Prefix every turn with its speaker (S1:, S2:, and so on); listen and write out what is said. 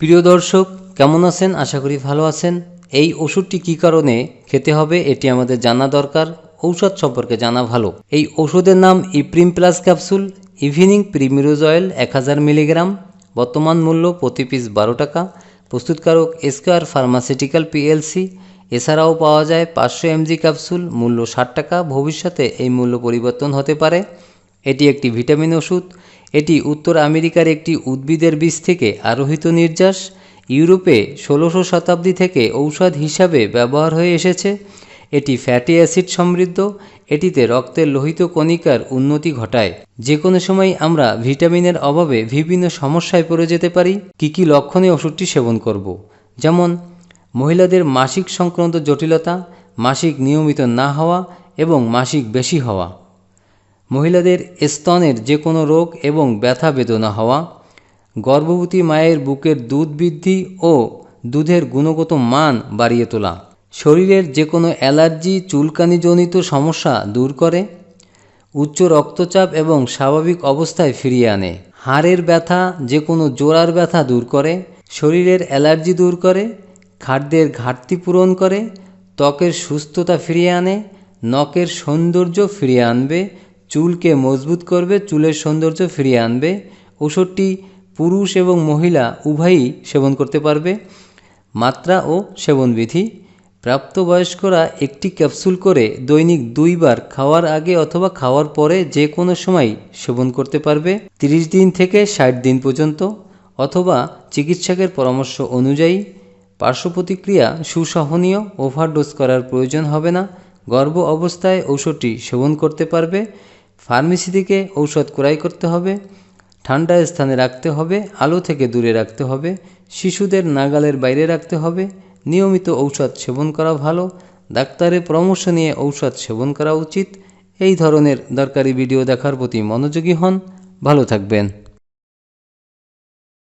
S1: প্রিয় দর্শক, কেমন আছেন? আশা করি ভালো আছেন। এই ওষুধটি কী কারণে খেতে হবে, এটি আমাদের জানা দরকার। ঔষধ সম্পর্কে জানা ভালো। এই ওষুধের নাম Eprim plus capsule, evening primrose oil এক হাজার মিলিগ্রাম। বর্তমান মূল্য প্রতি পিস বারো টাকা। প্রস্তুতকারক এসকেআর ফার্মাসিউটিক্যাল পিএলসি। এছাড়াও পাওয়া যায় পাঁচশো এমজি ক্যাপসুল, মূল্য ষাট টাকা। ভবিষ্যতে এই মূল্য পরিবর্তন হতে পারে। এটি একটি ভিটামিন ওষুধ। এটি উত্তর আমেরিকার একটি উদ্ভিদের বীজ থেকে আরোহিত নির্যাস, ইউরোপে ষোলোশো শতাব্দী থেকে ঔষধ হিসাবে ব্যবহার হয়ে এসেছে। এটি ফ্যাটি অ্যাসিড সমৃদ্ধ, এটিতে রক্তের লোহিত কণিকার উন্নতি ঘটায়। যে কোনো সময় আমরা ভিটামিনের অভাবে বিভিন্ন সমস্যায় পড়ে যেতে পারি। কী কী লক্ষণে ওষুধটি সেবন করব। যেমন, মহিলাদের মাসিক সংক্রান্ত জটিলতা, মাসিক নিয়মিত না হওয়া এবং মাসিক বেশি হওয়া। মহিলাদের স্তনের যে কোনো রোগ এবং ব্যথা বেদনা হওয়া, গর্ভবতী মায়ের বুকের দুধ বৃদ্ধি ও দুধের গুণগত মান বাড়িয়ে তোলা, শরীরের যে কোনো অ্যালার্জি চুলকানিজনিত সমস্যা দূর করে, উচ্চ রক্তচাপ এবং স্বাভাবিক অবস্থায় ফিরিয়ে আনে, হাড়ের ব্যথা যে কোনো জোড়ার ব্যথা দূর করে, শরীরের অ্যালার্জি দূর করে, খাদ্যের ঘাটতি পূরণ করে, ত্বকের সুস্থতা ফিরিয়ে আনে নখের সৌন্দর্য ফিরিয়ে আনবে চুলকে মজবুত করবে, চুলের সৌন্দর্য ফিরিয়ে আনবে। ওষুধটি পুরুষ এবং মহিলা উভয়ই সেবন করতে পারবে। মাত্রা ও সেবনবিধি। প্রাপ্তবয়স্করা একটি ক্যাপসুল করে দৈনিক দুইবার খাওয়ার আগে অথবা খাওয়ার পরে যে কোনো সময় সেবন করতে পারবে। তিরিশ দিন থেকে ষাট দিন পর্যন্ত অথবা চিকিৎসকের পরামর্শ অনুযায়ী পার্শ্ব প্রতিক্রিয়া সুসহনীয় ওভারডোজ করার প্রয়োজন হবে না। গর্ভ অবস্থায় ঔষধটি সেবন করতে পারবে। ফার্মেসি থেকে ঔষধ ক্রয় করতে হবে, ঠান্ডা স্থানে রাখতে হবে, আলো থেকে দূরে রাখতে হবে, শিশুদের নাগালের বাইরে রাখতে হবে, নিয়মিত ঔষধ সেবন করা ভালো ডাক্তারের পরামর্শ নিয়ে ঔষধ সেবন করা উচিত। এই ধরনের দরকারি ভিডিও দেখার প্রতি মনোযোগী হন। ভালো থাকবেন।